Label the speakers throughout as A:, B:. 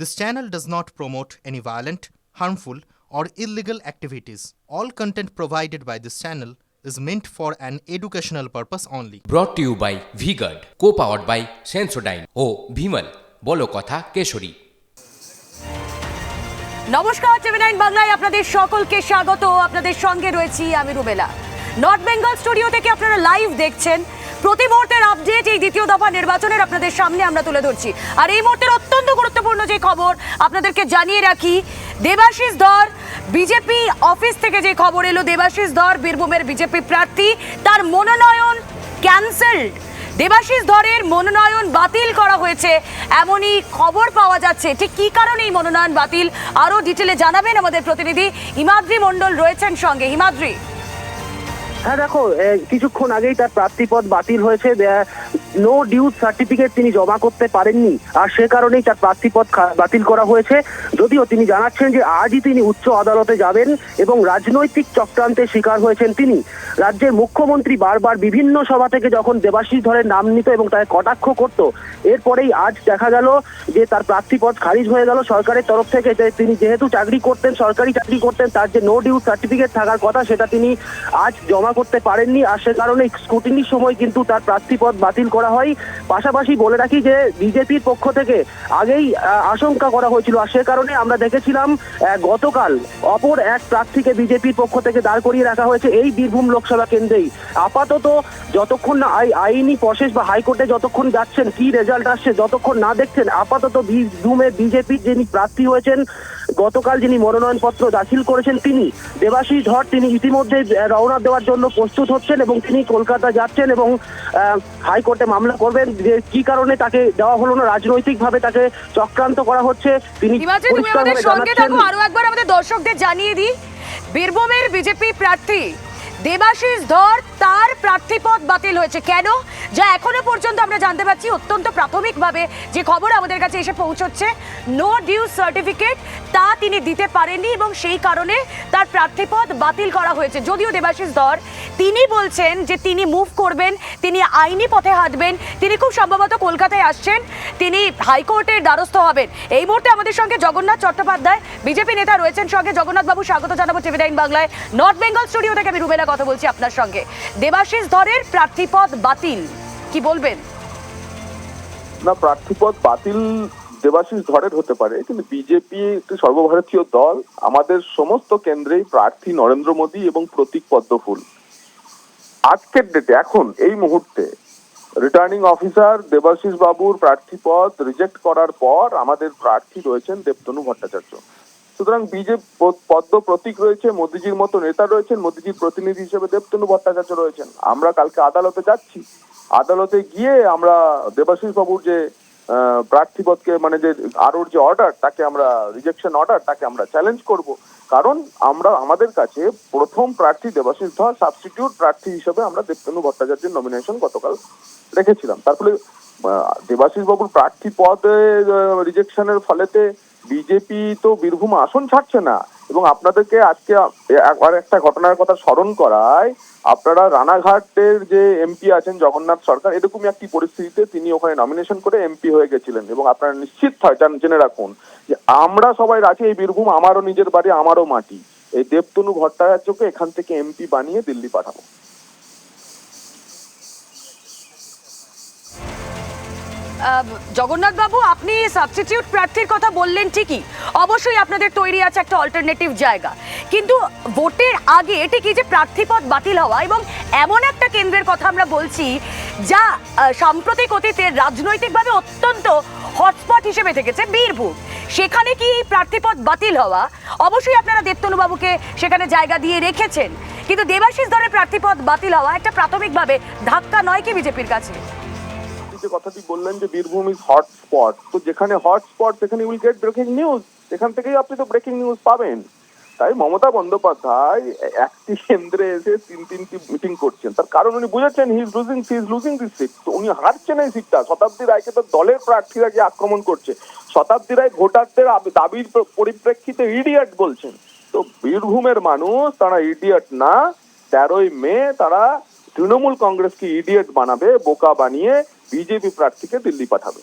A: This channel does not promote any violent, harmful, or illegal activities. All content provided by this channel is meant for an educational purpose only.
B: To you by VGuard co powered by Sensodyne ও ভিমল বলো কথা কেশরী
C: নমস্কার TV nine বাংলায় আপনাদের সকলকে স্বাগত আপনাদের সঙ্গে রয়েছি আমি রুবেলা নর্থ বেঙ্গল স্টুডিও থেকে আপনারা লাইভ দেখছেন প্রতি মুহূর্তের আপডেট এই দ্বিতীয় দফা নির্বাচনের আপনাদের সামনে আমরা তুলে ধরছি। আর এই মুহূর্তের অত্যন্ত গুরুত্বপূর্ণ যে খবর, আপনাদেরকে জানিয়ে রাখি, দেবাশিস ধর, বিজেপি অফিস থেকে যে খবর এলো, দেবাশিস ধর বীরভূমের বিজেপি প্রার্থী, তার মনোনয়ন ক্যান্সেলড দেবাশিস ধরের মনোনয়ন বাতিল করা হয়েছে, এমনই খবর পাওয়া যাচ্ছে। ঠিক কী কারণে এই মনোনয়ন বাতিল? আরও ডিটেলে জানাবেন আমাদের প্রতিনিধি হিমাদ্রি মণ্ডল রয়েছেন সঙ্গে। হিমাদ্রি।
D: হ্যাঁ দেখো কিছুক্ষণ আগেই তার প্রার্থীপদ বাতিল হয়েছে। নো ডিউজ সার্টিফিকেট তিনি জমা করতে পারেননি। আর সে কারণেই তার প্রার্থীপদ বাতিল করা হয়েছে। যদিও তিনি জানাচ্ছেন যে আজই তিনি উচ্চ আদালতে যাবেন এবং রাজনৈতিক চক্রান্তের শিকার হয়েছেন তিনি। রাজ্যের মুখ্যমন্ত্রী বারবার বিভিন্ন সভা থেকে যখন দেবাশিস ধরের নাম নিত এবং তাকে কটাক্ষ করত, এরপরেই আজ দেখা গেল যে তার প্রার্থীপদ খারিজ হয়ে গেল সরকারের তরফ থেকে। যে তিনি যেহেতু চাকরি করতেন, সরকারি চাকরি করতেন, তার যে নো ডিউজ সার্টিফিকেট থাকার কথা সেটা তিনি আজ জমা করতে পারেননি। আর সে কারণে স্ক্রুটিনির সময় কিন্তু তার প্রার্থীপদ বাতিল করা হয়। পাশাপাশি বলে রাখি যে বিজেপির পক্ষ থেকে আগেই আশঙ্কা করা হয়েছিল আর সে কারণে আমরা দেখেছিলাম গতকাল অপর এক প্রার্থীকে বিজেপির পক্ষ থেকে দাঁড় করিয়ে রাখা হয়েছে এই বীরভূম লোকসভা কেন্দ্রেই। আপাতত যতক্ষণ না আইনি প্রসেস বা হাইকোর্টে যতক্ষণ যাচ্ছেন, কি রেজাল্ট আসছে যতক্ষণ না দেখছেন, আপাতত বীরভূমে বিজেপির যিনি প্রার্থী হয়েছেন, গতকাল যিনি মনোনয়নপত্র দাখিল করেছেন তিনি, দেবাশিস ধর তিনি ইতিমধ্যে রওনা দেওয়ার জন্য প্রস্তুত হচ্ছেন এবং তিনি কলকাতা যাচ্ছেন এবং হাইকোর্টে মামলা করবেন যে কি কারণে তাকে দেওয়া হলো না রাজনৈতিকভাবে তাকে চক্রান্ত করা হচ্ছে তিনি
C: আমাদের সঙ্গে থাকো আরও একবার আমাদের দর্শকদের জানিয়ে দিই বীরভূমের বিজেপি প্রার্থী দেবাশিস ধর, তার প্রার্থীপদ বাতিল হয়েছে। কেন? যা এখনও পর্যন্ত আমরা জানতে পারছি, অত্যন্ত প্রাথমিকভাবে যে খবর আমাদের কাছে এসে পৌঁছচ্ছে নো ডিউ সার্টিফিকেট তা তিনি দিতে পারেননি এবং সেই কারণে তার প্রার্থীপদ বাতিল করা হয়েছে। যদিও দেবাশিস ধর, তিনি বলছেন যে তিনি মুভ করবেন, তিনি আইনি পথে হাঁটবেন, তিনি খুব সম্ভবত কলকাতায় আসছেন, তিনি হাইকোর্টের দ্বারস্থ হবেন। এই মুহূর্তে আমাদের সঙ্গে জগন্নাথ চট্টোপাধ্যায়, বিজেপি নেতা রয়েছেন সঙ্গে। জগন্নাথ বাবু স্বাগত জানাব টিভি নাইন বাংলায়। নর্থ বেঙ্গল স্টুডিও থেকে আমি রুবেলা কথা বলছি আপনার সঙ্গে। দেবাশিস ধরের প্রার্থীপদ বাতিল, কি বলবেন?
E: না, প্রার্থীপদ বাতিল দেবাশিস ধরের হতে পারে, কিন্তু বিজেপি একটি সর্বভারতীয় দল, আমাদের সমস্ত কেন্দ্রেই প্রার্থী নরেন্দ্র মোদী এবং প্রতীক পদ্মফুল। আজকের ডেটে এখন, এই মুহূর্তে রিটার্নিং অফিসার দেবাশিস বাবুর প্রার্থীপদ রিজেক্ট করার পর আমাদের প্রার্থী রয়েছেন দেবতনু ভট্টাচার্য। সুতরাং বিজেপি পদ্ম প্রতীক রয়েছে, মোদিজির মতো নেতা রয়েছেন, মোদিজির প্রতিনিধি হিসেবে দেবতনু ভট্টাচার্য রয়েছেন। আমরা কালকে আদালতে যাচ্ছি। আদালতে গিয়ে আমরা দেবাশিস বাবুর যে প্রার্থীপদকে মানে যে আরোর যে অর্ডার তাকে আমরা রিজেকশন অর্ডার তাকে আমরা চ্যালেঞ্জ করব। কারণ আমরা, আমাদের কাছে প্রথম প্রার্থী দেবাশিস ধর সাবস্টিটিউট প্রার্থী হিসেবে আমরা দেবতনু ভট্টাচার্যের নমিনেশন গতকাল রেখেছিলাম। তারপরে দেবাশিস বাবুর প্রার্থী পদে রিজেকশনের ফলেতে বিজেপি তো বীরভূম আসন ছাড়ছে না। এবং আপনাদেরকে আজকে আর একটা ঘটনার কথা স্মরণ করায়, আপনারা রানাঘাটের যে এমপি আছেন জগন্নাথ সরকার, এরকমই একটি পরিস্থিতিতে তিনি ওখানে নমিনেশন করে এমপি হয়ে গেছিলেন। এবং আপনারা নিশ্চিত জেনে রাখুন যে আমরা সবাই আছি এই বীরভূম আমারও নিজের বাড়ি, আমারও মাটি। এই দেবতনু ভট্টাচার্যকে এখান থেকে এমপি বানিয়ে দিল্লি পাঠাবো।
C: জগন্নাথ বাবু, আপনি সাবস্টিটিউট প্রার্থীর কথা বললেন ঠিকই। অবশ্যই আপনাদের তৈরি আছে একটা অল্টারনেটিভ জায়গা। কিন্তু ভোটের আগে এটি এই যে প্রার্থীপদ বাতিল হওয়া এবং এমন একটা কেন্দ্রের কথা আমরা বলছি, যা সাম্প্রতিক অতীতে রাজনৈতিকভাবে অত্যন্ত হটস্পট হিসেবে থেকেছে বীরভূম। সেখানে কি এই প্রার্থীপদ বাতিল হওয়া? অবশ্যই আপনারা দেবতনু বাবুকে সেখানে জায়গা দিয়ে রেখেছেন। কিন্তু দেবাশিস দলের প্রার্থীপদ বাতিল হওয়া একটা প্রাথমিকভাবে ধাক্কা নয় কি বিজেপির কাছে?
E: যে কথাটি বললেন যে বীরভূম ইজ হটস্পট তো যেখানে হটস্পট সেখানে উইল গেট ব্রেকিং নিউজ এখান থেকেই আপনি তো ব্রেকিং নিউজ পাবেন। তাই মমতা বন্দ্যোপাধ্যায় একটি কেন্দ্রে এসে তিন তিনটি মিটিং করছেন। তার কারণ উনি বুঝেছেন he is losing he is losing this seat তো উনি হারছেন এই সিটটা শতাব্দী রায়কে তো দলের প্রার্থীরা যে আক্রমণ করছে, শতাব্দী রায় ভোটারদের দাবির পরিপ্রেক্ষিতে ইডিয়ট বলছেন। তো বীরভূমের মানুষ, তারা ইডিয়ট না। তেরোই মে তারা তৃণমূল কংগ্রেসকে ইডিয়ট বানাবে, বোকা বানিয়ে বিজেপি প্রার্থীকে দিল্লি পাঠাবে।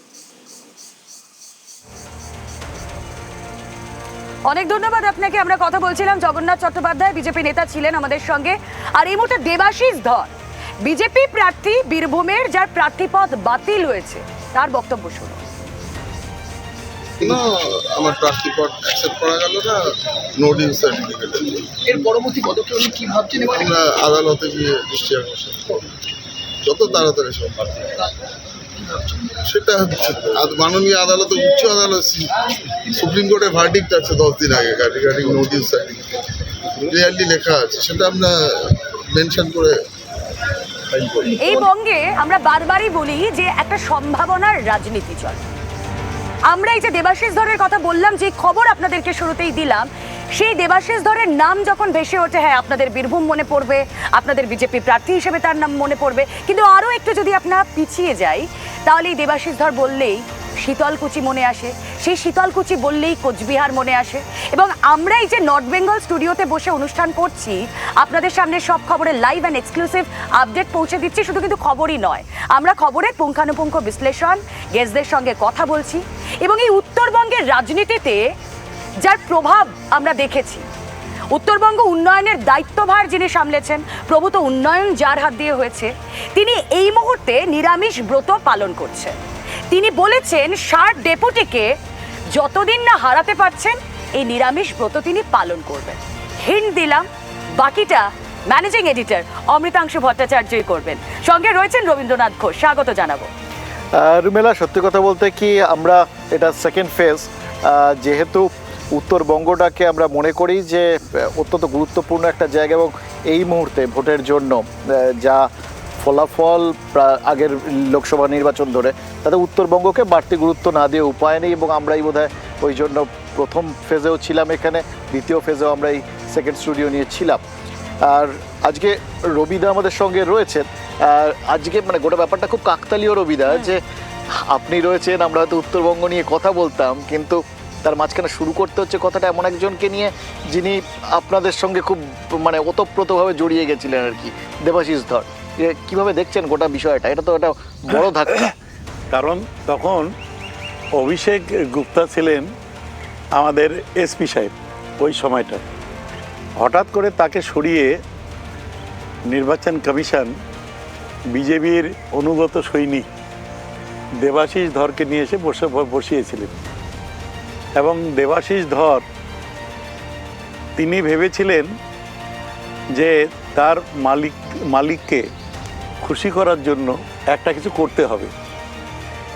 C: অনেক ধন্যবাদ আপনাকে আমরা কথা বলছিলাম জগন্নাথ চট্টোপাধ্যায় বিজেপি নেতা ছিলেন আমাদের সঙ্গে। আর এই মুহূর্তে দেবাশিস ধর বিজেপি প্রার্থী বীরভূমের যার প্রার্থীপদ বাতিল হয়েছে তার বক্তব্য শুনুন।
F: না আমার প্রার্থী পদ অ্যাকসেপ্ট করা গেল না নো ডিউ সার্টিফিকেট
G: এর। পরবর্তী পদক্ষেপ কি ভাবছেন
F: আমরা আদালতে গিয়ে দৃষ্টি আকর্ষণ করব। যত তাড়াতাড়ি সম্ভব। সেটা হচ্ছে, আর মাননীয় আদালত, উচ্চ আদালত, সুপ্রিম কোর্টের ভার্ডিক্ট আছে দশ দিন আগে রিগার্ডিং ডিউ রিয়ালি লেখা আছে, সেটা আমরা মেনশন করে
C: এই বঙ্গে আমরা বারবারই বলি যে একটা সম্ভাবনার রাজনীতি চলে। আমরা এই যে দেবাশিস ধরের কথা বললাম, যে খবর আপনাদেরকে শুরুতেই দিলাম, সেই দেবাশিস ধরের নাম যখন ভেসে ওঠে হ্যাঁ আপনাদের বীরভূম মনে পড়বে, আপনাদের বিজেপি প্রার্থী হিসেবে তার নাম মনে পড়বে। কিন্তু আরও একটু যদি আপনারা পিছিয়ে যাই, তাহলে এই দেবাশিস ধর বললেই শীতলকুচি মনে আসে, সেই শীতলকুচি বললেই কোচবিহার মনে আসে। এবং আমরা এই যে নর্থ বেঙ্গল স্টুডিওতে বসে অনুষ্ঠান করছি, আপনাদের সামনে সব খবরের লাইভ অ্যান্ড এক্সক্লুসিভ আপডেট পৌঁছে দিচ্ছি, শুধু কিন্তু খবরই নয়। আমরা খবরের পুঙ্খানুপুঙ্খ বিশ্লেষণ গেস্টদের সঙ্গে কথা বলছি। এবং এই উত্তরবঙ্গের রাজনীতিতে যার প্রভাব আমরা দেখেছি, উত্তরবঙ্গ উন্নয়নের দায়িত্বভার যিনি সামলেছেন, প্রভূত উন্নয়ন যার হাত দিয়ে হয়েছে, তিনি এই মুহূর্তে নিরামিষ ব্রত পালন করছেন। তিনি বলেছেন, ষাট ডেপুটিকে যতদিন না হারাতে পারছেন, এই নিরামিষ ব্রত তিনি পালন করবেন। হিন্ট দিলাম, বাকিটা ম্যানেজিং এডিটর অমৃতাংশু ভট্টাচার্যই করবেন। সঙ্গে রয়েছেন রবীন্দ্রনাথ ঘোষ, স্বাগত জানাব।
H: রুমেলা, সত্যি কথা বলতে কি আমরা এটা সেকেন্ড ফেজ যেহেতু উত্তরবঙ্গটাকে আমরা মনে করি যে অত্যন্ত গুরুত্বপূর্ণ একটা জায়গা এবং এই মুহূর্তে ভোটের জন্য যা ফলাফল আগের লোকসভা নির্বাচন ধরে, তাতে উত্তরবঙ্গকে বাড়তি গুরুত্ব না দিয়ে উপায় নেই এবং আমরাই বোধহয় ওই জন্য প্রথম ফেজেও ছিলাম এখানে, দ্বিতীয় ফেজেও আমরা এই সেকেন্ড স্টুডিও নিয়ে ছিলাম। আর আজকে রবিদা আমাদের সঙ্গে রয়েছেন আজকে মানে গোটা ব্যাপারটা খুব কাকতালীয় রবিদা যে আপনি রয়েছেন আমরা হয়তো উত্তরবঙ্গ নিয়ে কথা বলতাম কিন্তু তার মাঝখানে শুরু করতে হচ্ছে কথাটা এমন একজনকে নিয়ে যিনি আপনাদের সঙ্গে খুব মানে ওতপ্রোতভাবে জড়িয়ে গেছিলেন আর কি। দেবাশিস ধর যে কীভাবে দেখছেন গোটা বিষয়টা? এটা তো একটা বড় ধাক্কা।
I: কারণ তখন অভিষেক গুপ্তা ছিলেন আমাদের এসপি সাহেব ওই সময়টা হঠাৎ করে তাকে সরিয়ে নির্বাচন কমিশন বিজেপির অনুগত সৈনিক দেবাশিস ধরকে নিয়ে এসে বসে বসিয়েছিলেন। এবং দেবাশিস ধর তিনি ভেবেছিলেন যে তার মালিক, মালিককে খুশি করার জন্য একটা কিছু করতে হবে।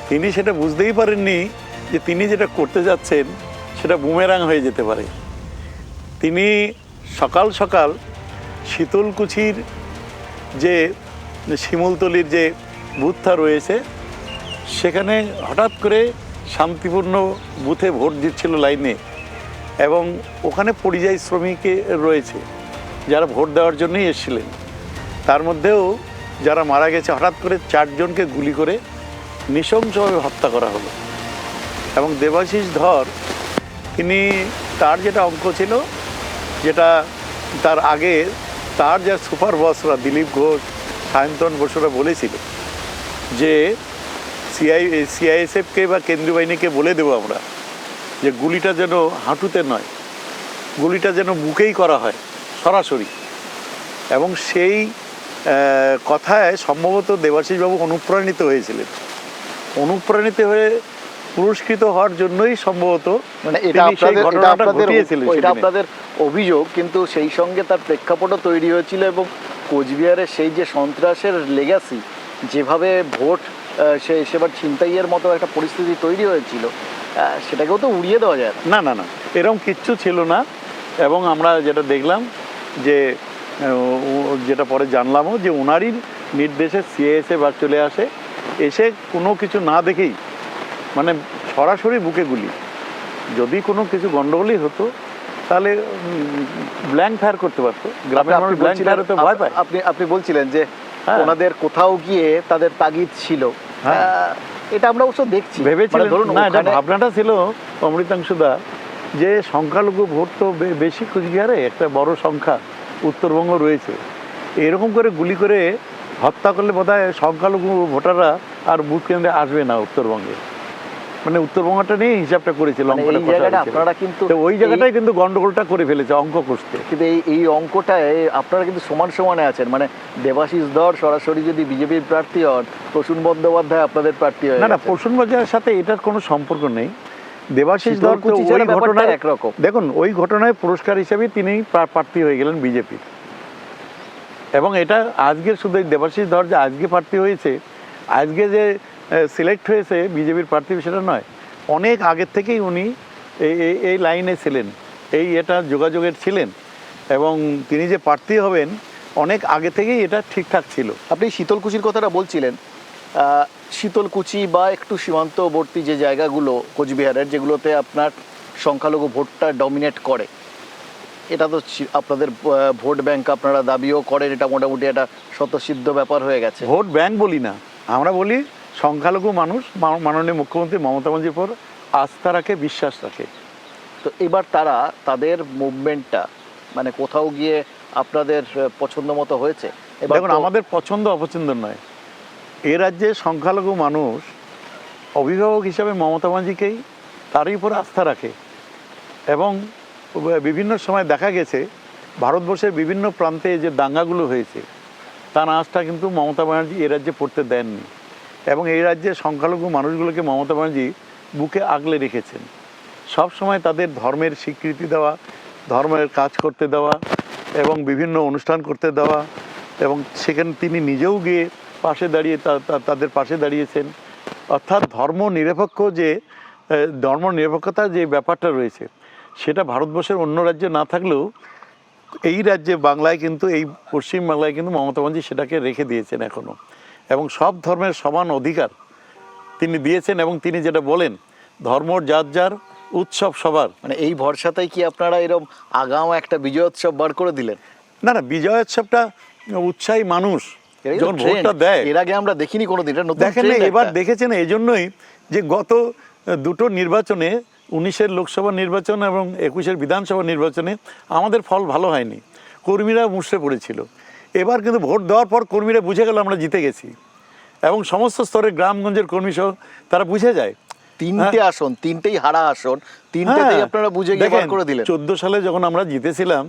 I: তিনি সেটা বুঝতেই পারেননি যে তিনি যেটা করতে যাচ্ছেন, সেটা বুমেরাং হয়ে যেতে পারে। তিনি সকাল সকাল শীতলকুচির যে শিমুলতলির যে বুথটা রয়েছে, সেখানে হঠাৎ করে শান্তিপূর্ণ বুথে ভোট দিচ্ছিল লাইনে এবং ওখানে পরিযায়ী শ্রমিকে রয়েছে যারা ভোট দেওয়ার জন্যই এসেছিলেন। তার মধ্যেও যারা মারা গেছে, হঠাৎ করে চারজনকে গুলি করে নৃশংসভাবে হত্যা করা হলো এবং দেবাশিস ধর, তিনি তার যেটা অঙ্ক ছিল, যেটা তার আগে তার যা সুপার বসরা দিলীপ ঘোষ সায়ন্তন বসুরা বলেছিল যে সিআই সিআইএসএফকে বা কেন্দ্রীয় বাহিনীকে বলে দেবো আমরা যে গুলিটা যেন হাঁটুতে নয় গুলিটা যেন বুকেই করা হয় সরাসরি এবং সেই কথায় সম্ভবত দেবাশিসবাবু অনুপ্রাণিত হয়েছিলেন অনুপ্রাণিত হয়ে পুরস্কৃত হওয়ার জন্যই সম্ভবত
H: মানে এটা। আপনাদের অভিযোগ কিন্তু সেই সঙ্গে তার প্রেক্ষাপটও তৈরি হয়েছিল এবং কোচবিহারের সেই যে সন্ত্রাসের লেগাসি যেভাবে ভোট সে, সেবার ছিনতাইয়ের মতো একটা পরিস্থিতি তৈরি হয়েছিল সেটাকেও তো উড়িয়ে দেওয়া যায়। না
I: না না এরকম কিচ্ছু ছিল না এবং আমরা যেটা দেখলাম যে যেটা পরে জানলামও যে ওনারই নির্দেশে সিএসএ বা চলে আসে, এসে কোনো কিছু না দেখেই মানে সরাসরি বুকে গুলি, যদি কোনো কিছু গণ্ডগোলই হতো তাহলে ব্ল্যাঙ্ক ফায়ার করতে পারতো। গ্রামের
H: আপনি
I: মানুষ ব্ল্যাঙ্ক ফায়ার হতে ভয় পায়।
H: আপনি আপনি বলছিলেন যে
I: হ্যাঁ।
H: ওনাদের কোথাও গিয়ে তাদের তাগিদ ছিল।
I: হ্যাঁ।
H: এটা আমরা অবশ্য দেখছি।
I: ভেবেছিলেন
H: মানে ধরুন
I: না এটা ভাবনাটা ছিল অমৃতাংশুদা যে সংখ্যালঘু ভোট তো বেশি কুচবিহারে একটা বড় সংখ্যা উত্তরবঙ্গ রয়েছে। এরকম করে গুলি করে হত্যা করলে বোধহয় সংখ্যালঘু ভোটাররা আর বুথ কেন্দ্রে আসবে না উত্তরবঙ্গে। মানে উত্তরবঙ্গটা নিয়ে হিসাবটা করেছিল
H: মানে
I: অঙ্কটা
H: জায়গাটা আপনারা কিন্তু
I: ওই জায়গাটাই কিন্তু গন্ডগোলটা করে ফেলেছে অঙ্ক কষতে
H: কিন্তু এই এই অঙ্কটায় আপনারা কিন্তু সমান সমানে আছেন। মানে দেবাশিস ধর সরাসরি যদি বিজেপির প্রার্থী হন প্রসূন বন্দ্যোপাধ্যায় আপনাদের প্রার্থী হয়ে
I: না না প্রসূন বাজারের সাথে এটার কোনো সম্পর্ক নেই। দেবাশিস ধর ওই ঘটনায়
H: একরকম।
I: দেখুন ওই ঘটনায় পুরস্কার হিসেবে তিনি প্রার্থী হয়ে গেলেন বিজেপি। এবং এটা আজকের শুধু দেবাশিস ধর যে আজকে প্রার্থী হয়েছে আজকে যে সিলেক্ট হয়েছে বিজেপির প্রার্থী সেটা নয়। অনেক আগের থেকেই উনি এই এই- এই লাইনে ছিলেন এই এটা যোগাযোগের ছিলেন এবং তিনি যে প্রার্থী হবেন অনেক আগে থেকেই এটা ঠিকঠাক ছিল।
H: আপনি শীতলকুচির কথাটা বলছিলেন। শীতলকুচি বা একটু সীমান্তবর্তী যে জায়গাগুলো কোচবিহারের যেগুলোতে আপনার সংখ্যালঘু ভোটটা ডমিনেট করে এটা তো আপনাদের ভোট ব্যাংক আপনারা দাবিও করেন এটা মোটামুটি একটা স্বতঃসিদ্ধ ব্যাপার হয়ে গেছে।
I: ভোট ব্যাংক বলি না আমরা বলি সংখ্যালঘু মানুষ মাননীয় মুখ্যমন্ত্রী মমতা বন্দ্যোপাধ্যায়ের উপর আস্থা রাখে, বিশ্বাস রাখে।
H: তো এবার তারা তাদের মুভমেন্টটা মানে কোথাও গিয়ে আপনাদের পছন্দ মতো হয়েছে?
I: দেখুন আমাদের পছন্দ অপছন্দ নয়। এ রাজ্যে সংখ্যালঘু মানুষ অভিভাবক হিসাবে মমতা ব্যানার্জিকেই তারই উপর আস্থা রাখে। এবং বিভিন্ন সময় দেখা গেছে, ভারতবর্ষের বিভিন্ন প্রান্তে যে দাঙ্গাগুলো হয়েছে, তার আঁচটা কিন্তু মমতা ব্যানার্জি এ রাজ্যে পড়তে দেননি। এবং এই রাজ্যের সংখ্যালঘু মানুষগুলোকে মমতা ব্যানার্জি বুকে আগলে রেখেছেন। সব সময় তাদের ধর্মের স্বীকৃতি দেওয়া, ধর্মের কাজ করতে দেওয়া এবং বিভিন্ন অনুষ্ঠান করতে দেওয়া এবং সেখানে তিনি নিজেও গিয়ে পাশে দাঁড়িয়ে তাদের পাশে দাঁড়িয়েছেন। অর্থাৎ ধর্ম নিরপেক্ষ যে ধর্ম নিরপেক্ষতার যে ব্যাপারটা রয়েছে, সেটা ভারতবর্ষের অন্য রাজ্যে না থাকলেও এই রাজ্যে বাংলায় কিন্তু, এই পশ্চিম বাংলায় কিন্তু মমতা ব্যানার্জি সেটাকে রেখে দিয়েছেন এখনও। এবং সব ধর্মের সমান অধিকার তিনি দিয়েছেন এবং তিনি যেটা বলেন ধর্ম যার যার উৎসব সবার।
H: মানে এই ভরসাতেই কি আপনারা এরকম আগাম একটা বিজয়োৎসব বার করে দিলেন?
I: না না বিজয়োৎসবটা উৎসাহী মানুষ যখন ভোটটা দেয়।
H: এর আগে আমরা দেখিনি কোনোদিন এটা নতুন
I: দেখেন এবার দেখেছেন এই জন্যই যে গত দুটো নির্বাচনে উনিশের লোকসভা নির্বাচন এবং একুশের বিধানসভা নির্বাচনে আমাদের ফল ভালো হয়নি। কর্মীরা মুষড়ে পড়েছিল। এবার কিন্তু ভোট দেওয়ার পর কর্মীরা বুঝে গেল আমরা জিতে গেছি। এবং সমস্ত স্তরের গ্রামগঞ্জের কর্মী সহ তারা বুঝে যায়।
H: তিনটে আসন তিনটেই হারা আসন তিনটেতেই আপনারা বুঝে গিয়ে বার করে দিলেন।
I: চোদ্দ সালে যখন আমরা জিতেছিলাম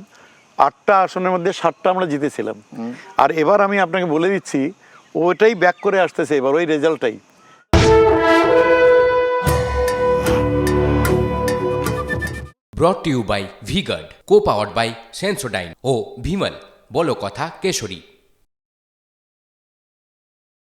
I: আটটা আসনের মধ্যে সাতটা আমরা জিতেছিলাম। আর এবার আমি আপনাকে বলে দিচ্ছি ওটাই ব্যাক করে আসতেছে এবার ওই রেজাল্টটাই।
B: Brought to you by VGuard co powered by Sensodyne ও ভিমল বলো কথা কেশরী।